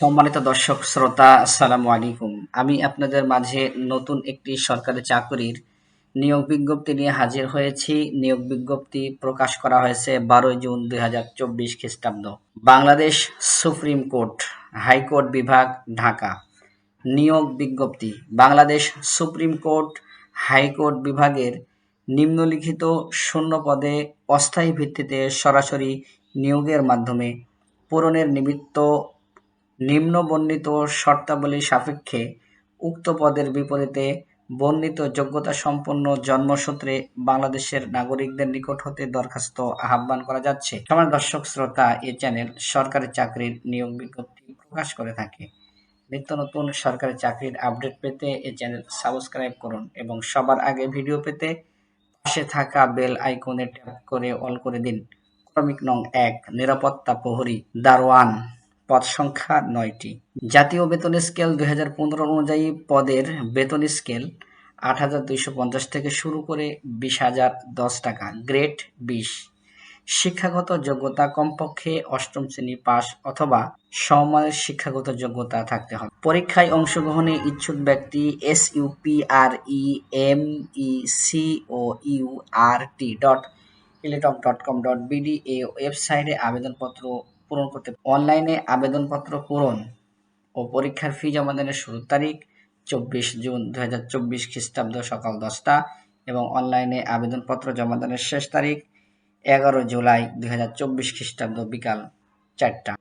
সম্মানিত দর্শক, শ্রোতা, আসসালামু আলাইকুম। আমি আপনাদের মাঝে নতুন একটি সরকারি চাকরির নিয়োগ বিজ্ঞপ্তি নিয়ে হাজির হয়েছি। নিয়োগ বিজ্ঞপ্তি প্রকাশ করা হয়েছে বারোই জুন দুই হাজার চব্বিশ খ্রিস্টাব্দ। বাংলাদেশ সুপ্রিম কোর্ট, হাইকোর্ট বিভাগ, ঢাকা। নিয়োগ বিজ্ঞপ্তি, বাংলাদেশ সুপ্রিম কোর্ট, হাইকোর্ট বিভাগের নিম্নলিখিত শূন্য পদে অস্থায়ী ভিত্তিতে সরাসরি নিয়োগের মাধ্যমে পূরণের নিমিত্ত নিম্ন বর্ণিত শর্তাবলী সাপেক্ষে উক্ত পদের বিপরীতে বর্ণিত যোগ্যতা সম্পন্ন জন্মসূত্রে বাংলাদেশের নাগরিকদের নিকট হতে দরখাস্ত আহ্বান করা যাচ্ছে। সমাজ দর্শক, শ্রোতা এ চ্যানেল সরকারি চাকরির নিয়োগ বিজ্ঞপ্তি প্রকাশ করে থাকে। নিত্য নতুন সরকারি চাকরির আপডেট পেতে এ চ্যানেল সাবস্ক্রাইব করুন এবং সবার আগে ভিডিও পেতে পাশে থাকা বেল আইকনে ট্যাপ করে অল করে দিন। ক্রমিক নং এক, নিরাপত্তা প্রহরী দারোয়ান। পদ সংখ্যা নয়টি। জাতীয় বেতন স্কেল দু হাজার পনেরো অনুযায়ী পদের বেতন স্কেল আট হাজার দুইশো পঞ্চাশ থেকে শুরু করে বিশ হাজার দশ টাকা, গ্রেড বিশ। শিক্ষাগত যোগ্যতা কমপক্ষে অষ্টম শ্রেণি পাস অথবা সমমানের শিক্ষাগত যোগ্যতা থাকতে হবে। পরীক্ষায় অংশগ্রহণে ইচ্ছুক ব্যক্তি S UPR E M E C O U R T dot ইলেটক dot com dot BD এই ওয়েবসাইটে আবেদনপত্র পূরণ করতে অনলাইনে আবেদনপত্র পূরণ ও পরীক্ষার ফি জমা দানের শুরুর তারিখ চব্বিশ জুন দু হাজার চব্বিশ খ্রিস্টাব্দ সকাল দশটা এবং অনলাইনে আবেদনপত্র জমা দানের শেষ তারিখ এগারো জুলাই দু হাজার চব্বিশ খ্রিস্টাব্দ বিকাল চারটা।